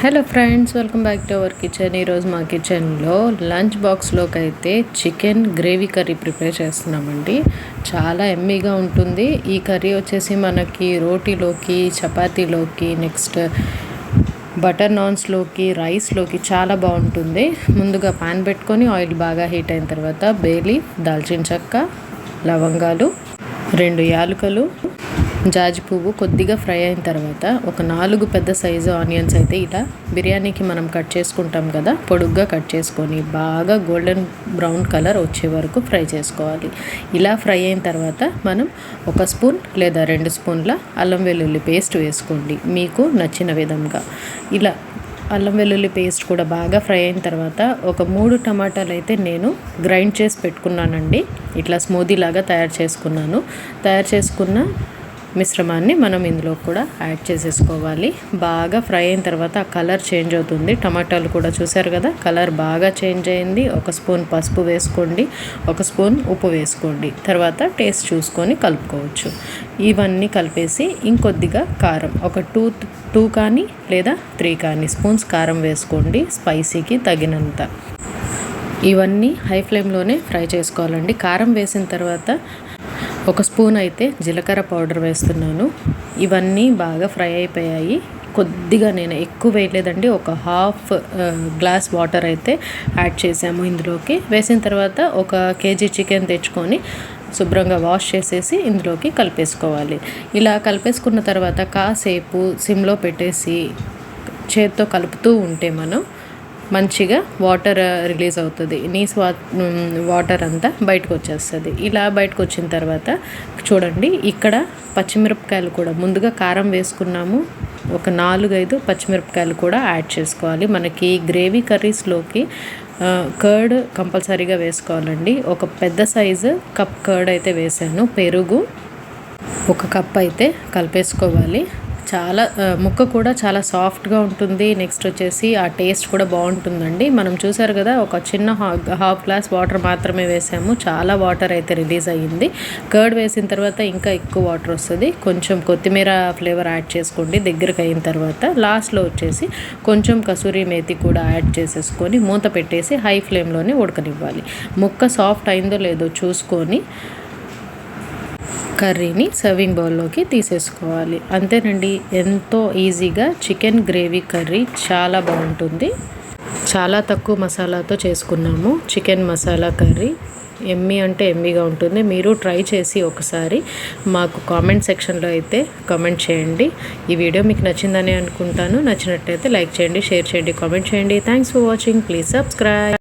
Hello friends welcome back to our kitchen. ఈరోజు మా కిచెన్లో లంచ్ బాక్స్లోకి అయితే చికెన్ గ్రేవీ కర్రీ ప్రిపేర్ చేస్తున్నామండి. చాలా ఎమ్మీగా ఉంటుంది. ఈ కర్రీ వచ్చేసి మనకి రోటీలోకి చపాతీలోకి నెక్స్ట్ బటర్ నాన్స్లోకి రైస్లోకి చాలా బాగుంటుంది. ముందుగా పాన్ పెట్టుకొని ఆయిల్ బాగా హీట్ అయిన తర్వాత బేలీ దాల్చిన చెక్క లవంగాలు రెండు యాలకులు జాజి పువ్వు కొద్దిగా ఫ్రై అయిన తర్వాత ఒక నాలుగు పెద్ద సైజు ఆనియన్స్ అయితే ఇలా బిర్యానీకి మనం కట్ చేసుకుంటాం కదా పొడుగ్గా కట్ చేసుకొని బాగా గోల్డెన్ బ్రౌన్ కలర్ వచ్చే వరకు ఫ్రై చేసుకోవాలి. ఇలా ఫ్రై అయిన తర్వాత మనం ఒక స్పూన్ లేదా రెండు స్పూన్ల అల్లం వెల్లుల్లి పేస్ట్ వేసుకోండి మీకు నచ్చిన విధంగా. ఇలా అల్లం వెల్లుల్లి పేస్ట్ కూడా బాగా ఫ్రై అయిన తర్వాత ఒక మూడు టమాటాలు అయితే నేను గ్రైండ్ చేసి పెట్టుకున్నానండి. ఇట్లా స్మూదీ లాగా తయారు చేసుకున్నాను. తయారు చేసుకున్న మిశ్రమాన్ని మనం ఇందులో కూడా యాడ్ చేసేసుకోవాలి. బాగా ఫ్రై అయిన తర్వాత ఆ కలర్ చేంజ్ అవుతుంది. టమాటాలు కూడా చూసారు కదా కలర్ బాగా చేంజ్ అయింది. ఒక స్పూన్ పసుపు వేసుకోండి ఒక స్పూన్ ఉప్పు వేసుకోండి. తర్వాత టేస్ట్ చూసుకొని కలుపుకోవచ్చు. ఇవన్నీ కలిపేసి ఇంకొద్దిగా కారం ఒక టూ టూ కానీ లేదా త్రీ కానీ స్పూన్స్ కారం వేసుకోండి స్పైసీకి తగినంత. ఇవన్నీ హై ఫ్లేమ్లోనే ఫ్రై చేసుకోవాలండి. కారం వేసిన తర్వాత ఒక స్పూన్ అయితే జీలకర్ర పౌడర్ వేస్తున్నాను. ఇవన్నీ బాగా ఫ్రై అయిపోయాయి. కొద్దిగా నేను ఎక్కువ వేయలేదండి ఒక హాఫ్ గ్లాస్ వాటర్ అయితే యాడ్ చేసాము ఇందులోకి. వేసిన తర్వాత ఒక కేజీ చికెన్ తెచ్చుకొని శుభ్రంగా వాష్ చేసేసి ఇందులోకి కలిపేసుకోవాలి. ఇలా కలిపేసుకున్న తర్వాత కాసేపు సిమ్లో పెట్టేసి చేత్తో కలుపుతూ ఉంటే మనం మంచిగా వాటర్ uh, రిలీజ్ అవుతుంది. నీస్ వా వాటర్ అంతా బయటకు వచ్చేస్తుంది. ఇలా బయటకు వచ్చిన తర్వాత చూడండి ఇక్కడ పచ్చిమిరపకాయలు కూడా ముందుగా కారం వేసుకున్నాము. ఒక నాలుగైదు పచ్చిమిరపకాయలు కూడా యాడ్ చేసుకోవాలి. మనకి గ్రేవీ కర్రీస్లోకి కర్డ్ uh, కంపల్సరీగా వేసుకోవాలండి. ఒక పెద్ద సైజు కప్ కర్డ్ అయితే వేసాను. పెరుగు ఒక కప్ అయితే కలిపేసుకోవాలి. చాలా ముక్క కూడా చాలా సాఫ్ట్గా ఉంటుంది. నెక్స్ట్ వచ్చేసి ఆ టేస్ట్ కూడా బాగుంటుందండి. మనం చూసారు కదా ఒక చిన్న హాఫ్ గ్లాస్ వాటర్ మాత్రమే వేసాము. చాలా వాటర్ అయితే రిలీజ్ అయ్యింది. కర్డ్ వేసిన తర్వాత ఇంకా ఎక్కువ వాటర్ వస్తుంది. కొంచెం కొత్తిమీర ఫ్లేవర్ యాడ్ చేసుకోండి దగ్గరకు అయిన తర్వాత. లాస్ట్లో వచ్చేసి కొంచెం కసూరి మేతి కూడా యాడ్ చేసేసుకొని మూత పెట్టేసి హై ఫ్లేమ్లోనే ఉడకనివ్వాలి. ముక్క సాఫ్ట్ అయిందో లేదో చూసుకొని కర్రీని సర్వింగ్ బౌల్లోకి తీసేసుకోవాలి. అంతేనండి ఎంతో ఈజీగా చికెన్ గ్రేవీ కర్రీ చాలా బాగుంటుంది. చాలా తక్కువ మసాలాతో చేసుకున్నాము. చికెన్ మసాలా కర్రీ ఎమ్మి అంటే ఎమ్మిగా ఉంటుంది. మీరు ట్రై చేసి ఒకసారి మాకు కామెంట్ సెక్షన్లో అయితే కామెంట్ చేయండి. ఈ వీడియో మీకు నచ్చిందని అనుకుంటాను. నచ్చినట్టయితే లైక్ చేయండి షేర్ చేయండి కామెంట్ చేయండి. Thanks for watching. Please subscribe.